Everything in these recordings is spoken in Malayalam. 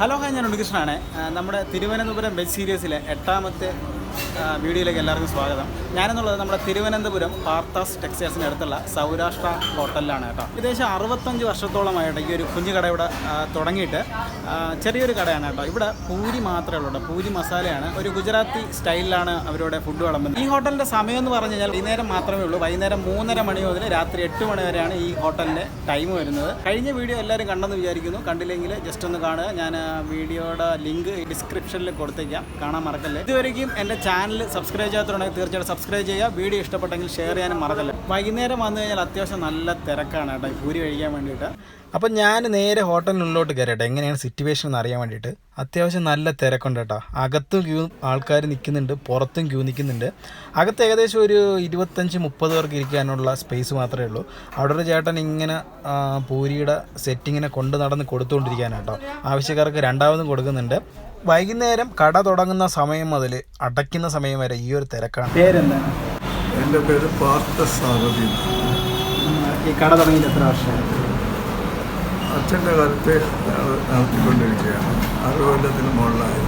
ഹലോ ഹായ് ഞാൻ ഉണ്ണികൃഷ്ണനാണ്. നമ്മുടെ തിരുവനന്തപുരം വെബ് സീരീസിലെ എട്ടാമത്തെ വീഡിയോയിലേക്ക് എല്ലാവർക്കും സ്വാഗതം. ഞാനെന്നുള്ളത് നമ്മുടെ തിരുവനന്തപുരം പാർത്താസ് ടെക്സ്റ്റൈൽസിന് അടുത്തുള്ള സൗരാഷ്ട്ര ഹോട്ടലിലാണ് കേട്ടോ. ഏകദേശം അറുപത്തഞ്ച് വർഷത്തോളമായിട്ട് ഈ ഒരു കുഞ്ഞു കട ഇവിടെ തുടങ്ങിയിട്ട് ചെറിയൊരു കടയാണ് കേട്ടോ. ഇവിടെ പൂരി മാത്രമേ ഉള്ളൂ പൂരി മസാലയാണ്. ഒരു ഗുജറാത്തി സ്റ്റൈലിലാണ് അവരുടെ ഫുഡ് വിളമ്പുന്നത്. ഈ ഹോട്ടലിന്റെ സമയം എന്ന് പറഞ്ഞു കഴിഞ്ഞാൽ വൈകുന്നേരം മാത്രമേ ഉള്ളൂ. വൈകുന്നേരം മൂന്നര മണി മുതൽ രാത്രി എട്ട് മണി വരെയാണ് ഈ ഹോട്ടലിന്റെ ടൈം വരുന്നത്. കഴിഞ്ഞ വീഡിയോ എല്ലാവരും കണ്ടെന്ന് വിചാരിക്കുന്നു. കണ്ടില്ലെങ്കിൽ ജസ്റ്റ് ഒന്ന് കാണുക. ഞാൻ വീഡിയോയുടെ ലിങ്ക് ഡിസ്ക്രിപ്ഷനിൽ കൊടുത്തേക്കാം. കാണാൻ മറക്കല്ലേ. ഇതുവരെയും എന്റെ ചാനൽ സബ്സ്ക്രൈബ് ചെയ്യാത്തതുണ്ടെങ്കിൽ തീർച്ചയായിട്ടും സബ്സ്ക്രൈബ് ചെയ്യുക. വീഡിയോ ഇഷ്ടപ്പെട്ടെങ്കിൽ ഷെയർ ചെയ്യാനും മറക്കല്ല. വൈകുന്നേരം വന്നു കഴിഞ്ഞാൽ അത്യാവശ്യം നല്ല തിരക്കാണ് കേട്ടോ ഈ പൂരി കഴിക്കാൻ വേണ്ടിയിട്ട്. അപ്പം ഞാൻ നേരെ ഹോട്ടലിനുള്ളിലോട്ട് കയറട്ടെ എങ്ങനെയാണ് സിറ്റുവേഷൻ എന്ന് അറിയാൻ വേണ്ടിയിട്ട്. അത്യാവശ്യം നല്ല തിരക്കുണ്ട് കേട്ടോ. അകത്തും ക്യൂ ആൾക്കാർ നിൽക്കുന്നുണ്ട് പുറത്തും ക്യൂ നിൽക്കുന്നുണ്ട്. അകത്ത് ഏകദേശം ഒരു ഇരുപത്തഞ്ച് മുപ്പത് പേർക്ക് ഇരിക്കാനുള്ള സ്പേസ് മാത്രമേ ഉള്ളൂ. അവിടെ ഒരു ചേട്ടൻ ഇങ്ങനെ പൂരിയുടെ സെറ്റിങ്ങിനെ കൊണ്ട് നടന്ന് കൊടുത്തുകൊണ്ടിരിക്കാനാണ് കേട്ടോ. ആവശ്യക്കാർക്ക് രണ്ടാമതും കൊടുക്കുന്നുണ്ട്. വൈകുന്നേരം കട തുടങ്ങുന്ന സമയം മുതൽ അടയ്ക്കുന്ന സമയം വരെ ഈ ഒരു തിരക്കാണ്. പേരെന്താണ്? എന്റെ പേര് പാർത്ഥ സാരഥി. ഈ കട തുടങ്ങിയിട്ട് എത്ര വർഷമായി? അച്ഛന്റെ കാലത്ത് നടത്തിക്കൊണ്ടിരിക്കുകയാണ്. അറുപത് കൊല്ലത്തിന് മുകളിലായി.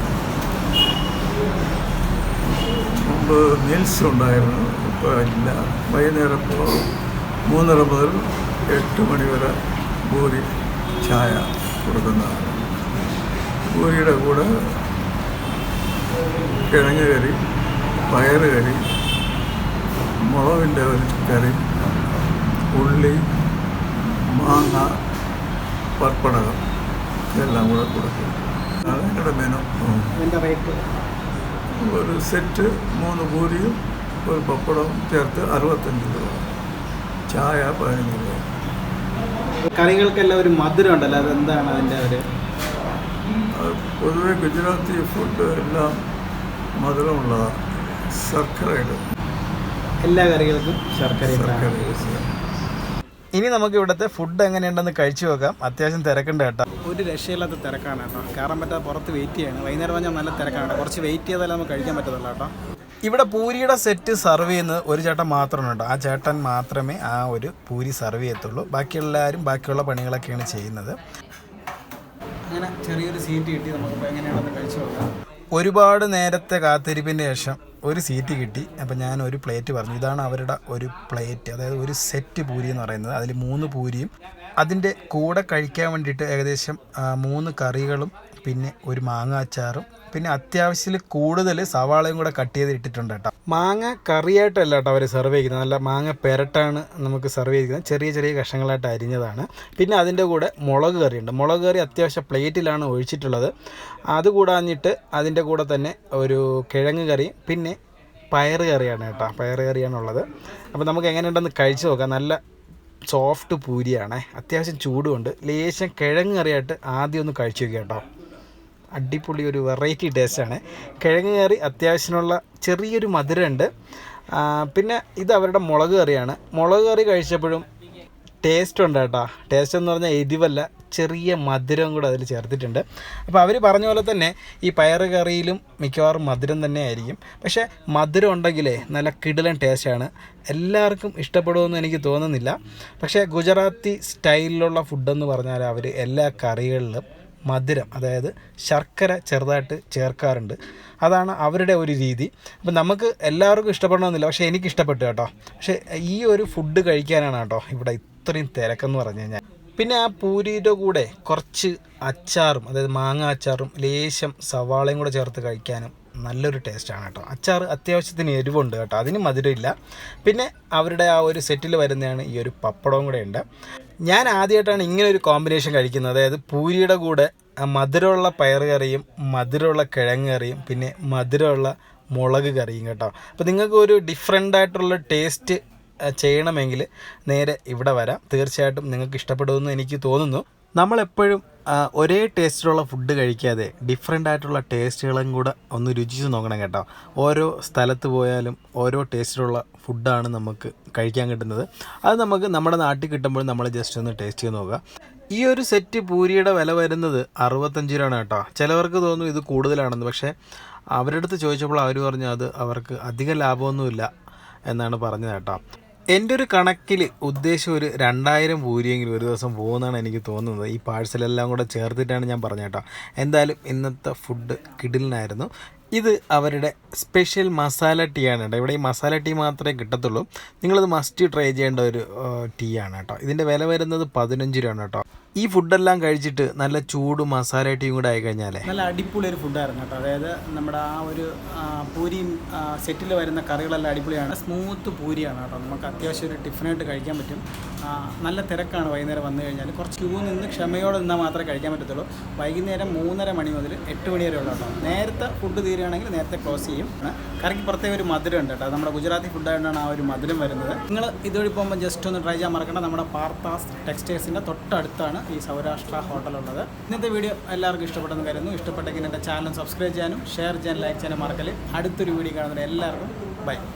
മുമ്പ് മീൽസ് ഉണ്ടായിരുന്നു ഇപ്പോൾ ഇല്ല. വൈകുന്നേരം ഇപ്പോൾ മൂന്നര മുതൽ എട്ട് മണി വരെ ഭൂരി ചായ കൊടുക്കുന്നതാണ്. പൂരിയുടെ കൂടെ കിഴങ്ങ് കറി പയറ് കറി മുളകിന്റെ ഒരു കറി ഉള്ളി മാങ്ങ പപ്പടകം ഇതെല്ലാം കൂടെ കൊടുക്കും അതാണ് ഞങ്ങളുടെ മെനു ഉം. ഇതിന്റെ റേറ്റ് ഒരു സെറ്റ് മൂന്ന് പൂരിയും ഒരു പപ്പടവും ചേർത്ത് അറുപത്തഞ്ച് രൂപ ചായ പതിനഞ്ച് രൂപ കറികൾക്കെല്ലാം ഒരു മധുരം ഉണ്ടല്ലോ അതെന്താണ് അതിന്റെ ഒരു അത് പൊതുവെ ഗുജറാത്തി ഫുഡ് എല്ലാം മധുരമുള്ളതാണ് ശർക്കര ഇടും എല്ലാ കറികൾക്കും ശർക്കര ശർക്കര ഇനി നമുക്ക് ഇവിടുത്തെ ഫുഡ് എങ്ങനെയുണ്ടെന്ന് കഴിച്ചു നോക്കാം. അത്യാവശ്യം തിരക്കുണ്ട് കേട്ടോ. ഒരു രക്ഷയില്ലാത്ത തിരക്കാണ് കേട്ടോ. കയറാൻ പറ്റാതെ പുറത്ത് വെയിറ്റ് ചെയ്യണം. വൈകുന്നേരം പറഞ്ഞാൽ നല്ല തിരക്കാണ്. കുറച്ച് വെയിറ്റ് ചെയ്താലേ നമുക്ക് കഴിക്കാൻ പറ്റത്തുള്ളൂ കേട്ടോ. ഇവിടെ പൂരിയുടെ സെറ്റ് സർവ് ചെയ്യുന്നത് ഒരു ചേട്ടൻ മാത്രമാണ് കേട്ടോ. ആ ചേട്ടൻ മാത്രമേ ആ ഒരു പൂരി സർവ് ചെയ്യത്തുള്ളൂ. ബാക്കിയെല്ലാവരും ബാക്കിയുള്ള പണികളൊക്കെയാണ് ചെയ്യുന്നത്. അങ്ങനെ ചെറിയൊരു സീറ്റ് കിട്ടി. നമുക്ക് എങ്ങനെയാണെന്ന് കഴിച്ചു നോക്കാം. ഒരുപാട് നേരത്തെ കാത്തിരിപ്പിന്റെ ശേഷം ഒരു സീറ്റ് കിട്ടി. അപ്പം ഞാൻ ഒരു പ്ലേറ്റ് പറഞ്ഞു. ഇതാണ് അവരുടെ ഒരു പ്ലേറ്റ് അതായത് ഒരു സെറ്റ് പൂരി എന്ന് പറയുന്നത്. അതിൽ മൂന്ന് പൂരിയും അതിന്റെ കൂടെ കഴിക്കാൻ വേണ്ടിയിട്ട് ഏകദേശം മൂന്ന് കറികളും പിന്നെ ഒരു മാങ്ങ അച്ചാറും. പിന്നെ അത്യാവശ്യത്തിൽ കൂടുതൽ സവാളയും കൂടെ കട്ട് ചെയ്ത് ഇട്ടിട്ടുണ്ട് കേട്ടോ. മാങ്ങ കറിയായിട്ടല്ല കേട്ടോ അവർ സെർവ് ചെയ്യുന്നത്. നല്ല മാങ്ങ പെരട്ടാണ് നമുക്ക് സെർവ് ചെയ്തിരിക്കുന്നത്. ചെറിയ ചെറിയ കഷ്ണങ്ങളായിട്ട് അരിഞ്ഞതാണ്. പിന്നെ അതിന്റെ കൂടെ മുളക് കറിയുണ്ട്. മുളക് കറി അത്യാവശ്യം പ്ലേറ്റിലാണ് ഒഴിച്ചിട്ടുള്ളത്. അത് കൂടാഞ്ഞിട്ട് അതിന്റെ കൂടെ തന്നെ ഒരു കിഴങ്ങ് കറി പിന്നെ പയർ കറിയാണ് കേട്ടോ. പയറ് കറിയാണുള്ളത്. അപ്പോൾ നമുക്ക് എങ്ങനെയുണ്ടെന്ന് കഴിച്ചു നോക്കാം. നല്ല സോഫ്റ്റ് പൂരിയാണേ. അത്യാവശ്യം ചൂടുമുണ്ട്. ലേശം കിഴങ്ങ് കറിയായിട്ട് ആദ്യം ഒന്ന് കഴിച്ചു നോക്കാം കേട്ടോ അടിപൊളി ഒരു വെറൈറ്റി ടേസ്റ്റാണ് കിഴങ്ങ് കറി അത്യാവശ്യമുള്ള ചെറിയൊരു മധുരമുണ്ട്. പിന്നെ ഇത് അവരുടെ മുളക് കറിയാണ്. മുളക് കറി കഴിച്ചപ്പോഴും ടേസ്റ്റ് ഉണ്ട് കേട്ടോ. ടേസ്റ്റ് എന്ന് പറഞ്ഞാൽ എരിവല്ല ചെറിയ മധുരം കൂടെ അതിൽ ചേർത്തിട്ടുണ്ട്. അപ്പോൾ അവർ പറഞ്ഞ പോലെ തന്നെ ഈ പയറ് കറിയിലും മിക്കവാറും മധുരം തന്നെ ആയിരിക്കും. പക്ഷേ മധുരം ഉണ്ടെങ്കിലേ നല്ല കിടിലൻ ടേസ്റ്റാണ് എല്ലാവർക്കും ഇഷ്ടപ്പെടുമെന്ന് എനിക്ക് തോന്നുന്നില്ല. പക്ഷേ ഗുജറാത്തി സ്റ്റൈലിലുള്ള ഫുഡെന്ന് പറഞ്ഞാൽ അവർ എല്ലാ കറികളിലും മധുരം അതായത് ശർക്കര ചെറുതായിട്ട് ചേർക്കാറുണ്ട്. അതാണ് അവരുടെ ഒരു രീതി. അപ്പം നമുക്ക് എല്ലാവർക്കും ഇഷ്ടപ്പെടണമെന്നില്ല പക്ഷേ എനിക്ക് ഇഷ്ടപ്പെട്ടു കേട്ടോ. പക്ഷേ ഈ ഒരു ഫുഡ് കഴിക്കാനാണ് കേട്ടോ ഇവിടെ ഇത്രയും തിരക്കെന്ന് പറഞ്ഞു കഴിഞ്ഞാൽ. പിന്നെ ആ പൂരിയുടെ കൂടെ കുറച്ച് അച്ചാറും അതായത് മാങ്ങ അച്ചാറും ലേശം സവാളയും കൂടെ ചേർത്ത് കഴിക്കാനും നല്ലൊരു ടേസ്റ്റാണ് കേട്ടോ. അച്ചാർ അത്യാവശ്യത്തിന് എരിവുണ്ട് കേട്ടോ അതിന് മധുരമില്ല. പിന്നെ അവരുടെ ആ ഒരു സെറ്റിൽ വരുന്നതാണ് ഈ ഒരു പപ്പടവും കൂടെ ഉണ്ട്. ഞാൻ ആദ്യമായിട്ടാണ് ഇങ്ങനെ ഒരു കോമ്പിനേഷൻ കഴിക്കുന്നത്. അതായത് പൂരിയുടെ കൂടെ മധുരമുള്ള പയർ കറിയും മധുരമുള്ള കിഴങ്ങ് കറിയും പിന്നെ മധുരമുള്ള മുളക് കറിയും കേട്ടോ. അപ്പോൾ നിങ്ങൾക്ക് ഒരു ഡിഫറെന്റ് ആയിട്ടുള്ള ടേസ്റ്റ് ചെയ്യണമെങ്കിൽ നേരെ ഇവിടെ വരാം. തീർച്ചയായിട്ടും നിങ്ങൾക്ക് ഇഷ്ടപ്പെടുമെന്ന് എനിക്ക് തോന്നുന്നു. നമ്മളെപ്പോഴും ഒരേ ടേസ്റ്റിലുള്ള ഫുഡ് കഴിക്കാതെ ഡിഫറെന്റ് ആയിട്ടുള്ള ടേസ്റ്റുകളും കൂടെ ഒന്ന് രുചിച്ച് നോക്കണം കേട്ടോ. ഓരോ സ്ഥലത്ത് പോയാലും ഓരോ ടേസ്റ്റിലുള്ള ഫുഡാണ് നമുക്ക് കഴിക്കാൻ കിട്ടുന്നത്. അത് നമുക്ക് നമ്മുടെ നാട്ടിൽ കിട്ടുമ്പോൾ നമ്മൾ ജസ്റ്റ് ഒന്ന് ടേസ്റ്റ് ചെയ്ത് നോക്കുക. ഈ ഒരു സെറ്റ് പൂരിയുടെ വില വരുന്നത് അറുപത്തഞ്ച് രൂപയാണ് കേട്ടോ. ചിലവർക്ക് തോന്നും ഇത് കൂടുതലാണെന്ന് പക്ഷേ അവരുടെ അടുത്ത് ചോദിച്ചപ്പോൾ അവർ പറഞ്ഞു അത് അവർക്ക് അധിക ലാഭമൊന്നുമില്ല എന്നാണ് പറഞ്ഞത് കേട്ടോ. എന്റെ ഒരു കണക്കിൽ ഉദ്ദേശം ഒരു രണ്ടായിരം പൂരിയെങ്കിലും ഒരു ദിവസം പോകുന്നതാണ് എനിക്ക് തോന്നുന്നത്. ഈ പാഴ്സലെല്ലാം കൂടെ ചേർത്തിട്ടാണ് ഞാൻ പറഞ്ഞത് കേട്ടോ എന്തായാലും ഇന്നത്തെ ഫുഡ് കിടിലിനായിരുന്നു. ഇത് അവരുടെ സ്പെഷ്യൽ മസാല ടീ ആണ് കേട്ടോ. ഇവിടെ ഈ മസാല ടീ മാത്രമേ കിട്ടത്തുള്ളൂ. നിങ്ങളിത് മസ്റ്റ് ട്രൈ ചെയ്യേണ്ട ഒരു ടീ ആണ് കേട്ടോ. ഇതിന്റെ വില വരുന്നത് പതിനഞ്ച് രൂപയാണ് കേട്ടോ. ഈ ഫുഡെല്ലാം കഴിച്ചിട്ട് നല്ല ചൂട് മസാല ടീയും കൂടെ ആയി കഴിഞ്ഞാലേ നല്ല അടിപൊളി ഒരു ഫുഡായിരുന്നു കേട്ടോ. അതായത് നമ്മുടെ ആ ഒരു പൂരി പൂരിയും സെറ്റിൽ വരുന്ന കറികളെല്ലാം അടിപൊളിയാണ്. സ്മൂത്ത് പൂരിയാണ് കേട്ടോ. നമുക്ക് അത്യാവശ്യം ഒരു ടിഫിനായിട്ട് കഴിക്കാൻ പറ്റും. നല്ല തിരക്കാണ് വൈകുന്നേരം വന്നു കഴിഞ്ഞാൽ കുറച്ച് ക്യൂ നിന്ന് ക്ഷമയോടെ നിന്നാൽ മാത്രമേ കഴിക്കാൻ പറ്റത്തുള്ളൂ. വൈകുന്നേരം മൂന്നര മണി മുതൽ എട്ട് മണി വരെ ഉള്ള കേട്ടോ. നേരത്തെ ഫുഡ് തീരുകയാണെങ്കിൽ നേരത്തെ ക്ലോസ് ചെയ്യും. കറിക്ക് പ്രത്യേക ഒരു മധുരം ഉണ്ട് കേട്ടോ. നമ്മുടെ ഗുജറാത്തി ഫുഡായിട്ടാണ് ആ ഒരു മധുരം വരുന്നത്. നിങ്ങൾ ഇതുവഴി പോകുമ്പോൾ ജസ്റ്റ് ഒന്ന് ട്രൈ ചെയ്യാൻ മറക്കണ്ട. നമ്മുടെ പാർത്താസ് ടെക്സ്റ്റൈൽസിന്റെ തൊട്ടടുത്താണ് ഈ സൗരാഷ്ട്ര ഹോട്ടലുള്ളത് ഇന്നത്തെ വീഡിയോ എല്ലാവർക്കും ഇഷ്ടപ്പെട്ടെന്ന് കരുതുന്നു. ഇഷ്ടപ്പെട്ടെങ്കിൽ എന്റെ ചാനൽ സബ്സ്ക്രൈബ് ചെയ്യാനും ഷെയർ ചെയ്യാനും ലൈക്ക് ചെയ്യാനും മറക്കൽ അടുത്തൊരു വീഡിയോ കാണുന്നതിന് എല്ലാവർക്കും ബൈ